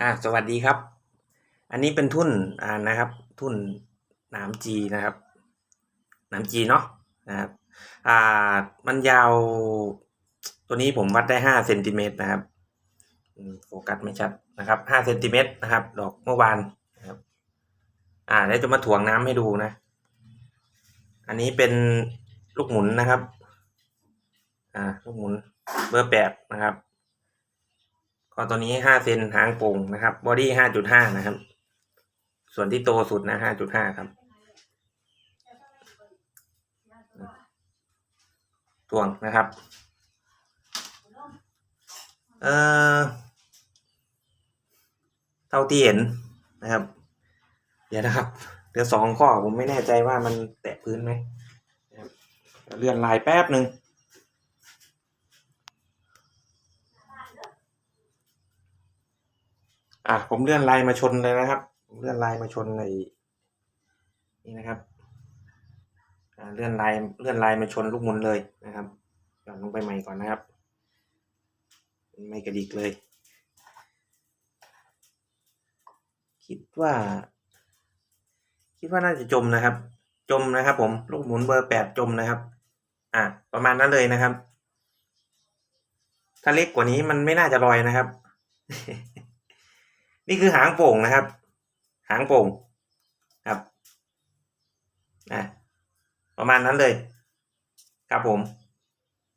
อ่าสวัสดีครับ อันนี้เป็นทุ่นอ่านะครับ ทุ่นหนามจีนะครับหนามจีเนาะนะครับอ่ามันยาว ตัวนี้ผมวัดได้ห้าเซนติเมตรนะครับโฟกัสไม่ชัดนะครับห้าเซนติเมตรนะครับ ดอกเมื่อวานนะครับ อ่าแล้วจะมาถ่วงน้ำให้ดูนะ อันนี้เป็นลูกหมุนนะครับ อ่า ลูกหมุนเบอร์แปดนะครับ ก็ตัวนี้ห้าเซนหางโป่งนะครับ บอดี้ห้าจุดห้านะครับ ส่วนที่โตสุดนะห้าจุดห้าครับ ตวงนะครับ เอ่อ เท่าที่เห็นนะครับ เดี๋ยวนะครับเดี๋ยวสองข้อผมไม่แน่ใจว่ามันแตะพื้นไหมเลื่อนลายแป๊บหนึ่ง อะผมเลื่อนลายมาชนเลยนะครับผมเลื่อนลายมาชนในนี่นะครับอ่าเลื่อนลายเลื่อนลายมาชนลูกหมุนเลยนะครับหย่อนลงไปใหม่ก่อนนะครับ ไม่กระดิกเลย คิดว่า คิดว่าน่าจะจมนะครับ จมนะครับ ผมลูกหมุนเบอร์แปดจมนะครับ อะประมาณนั้นเลยนะครับ ถ้าเล็กกว่านี้มันไม่น่าจะลอยนะครับ นี่คือหางโป่งนะครับ หางโป่งครับอะประมาณนั้นเลย ครับผม